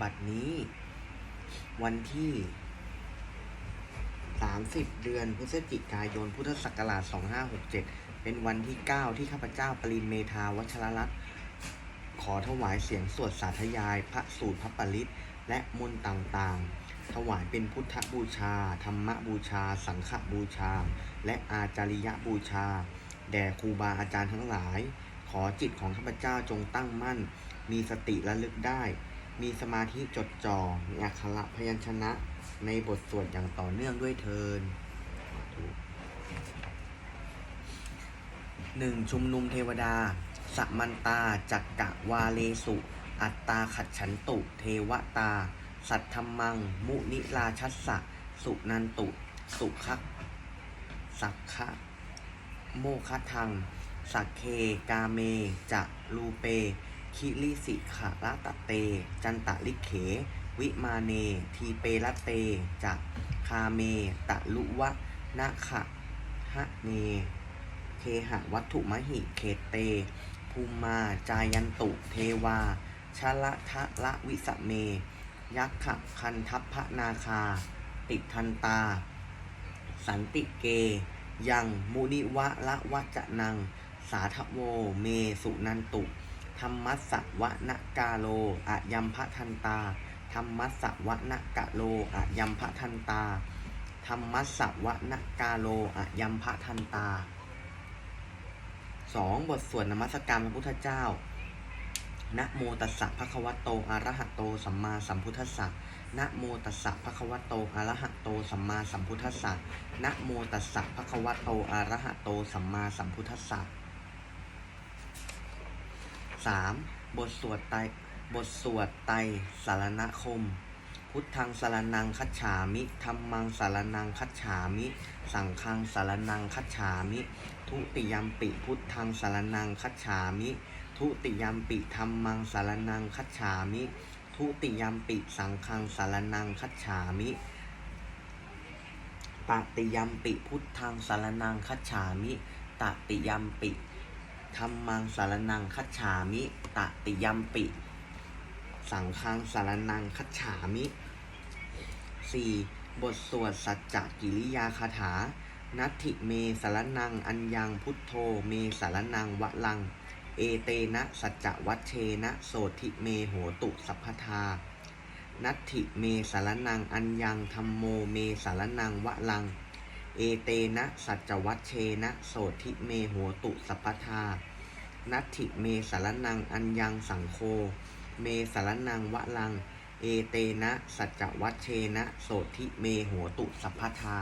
บัดนี้ วันที่ 30 เดือนพฤศจิกายน พุทธศักราช 2567 เป็นวันที่ 9 ที่ข้าพเจ้าปรินเมธาวัชรรัตน์ขอถวายเสียงสวดสาธยาย พระสูตรพระปริตและมนต์ต่างๆ ถวายเป็นพุทธบูชา ธรรมบูชา สังฆบูชา และอาจาริยบูชา แด่ครูบาอาจารย์ทั้งหลาย ขอจิตของข้าพเจ้าจงตั้งมั่น มีสติระลึกได้ มีสมาธิจดจ่อมีอักขระพยัญชนะ ในบทสวดอย่างต่อเนื่องด้วยเทินหนึ่งชุมนุมเทวดา สัมมันตา จักกะวาเลสุ อัตตาขัดฉันตุ เทวตา สัทธมมัง มุนิราชัสสะ สุนันตุ สุขะสักขะโมคะทัง สักเคกาเม จะรูเป คิริสิขะระตะเต จันตะลิเข วิมาเน ทีเปละเตจะคาเม ตะลุวะนะขะหะเน เคหะวัตถุมหิเขตเต ภูมิมา จายันตุ เทวาชะละทะละวิสะเม ยักขะคันทัพพนาคา ติทันตา สันติเก ยังมุนิวะละวะจนัง สาทโว เมสุนันตุ ธรรมัสสะวะนะกาโลอะยัมพะทันตา ธรรมัสสะวะนะกะโลอะยัมพะทันตา ธรรมัสสะวะนะกาโลอะยัมพะทันตาสองบทสวดนมัสการพระพุทธเจ้า นะโมตัสสะภะคะวะโตอะระหะโตสัมมาสัมพุทธัสสะนะโมตัสสะภะคะวะโตอะระหะโตสัมมาสัมพุทธัสสะนะโมตัสสะภะคะวะโตอะระหะโตสัมมาสัมพุทธัสสะ สามบทสวดไตรบทสวดไตรสารณคม พุทธังสารนังคัจฉามิธรรมังสารนังคัจฉามิ สังฆังสารนังคัจฉามิ ทุติยมปิพุทธังสารนังคัจฉามิ ทุติยมปิธรรมังสารนังคัจฉามิ ทุติยมปิสังฆังสารนังคัจฉามิตติยมปิพุทธังสารนังคัจฉามิตติยมปิ ธรรมังสารนังคัจฉามิตติยมปิ สังฆังสารนังคัจฉามิ 4. บทสวดสัจจกิริยาคาถา นัตถิเมสารนัง อัญญังพุทโธเมสารนังวะลัง เอเตนะสัจจวัชเชนะโสธิเมโหตุสัพพทานัตถิเมสารนัง อัญญังธรรมโมเมสารนังวะลัง เอเตนะ สัจจวัชเชนะ โสธิเมโหตุสัพพทา นัตถิเมสารนังอัญญังสังโฆเมสารนังวะลัง เอเตนะ สัจจวัชเชนะ โสธิเมโหตุสัพพทา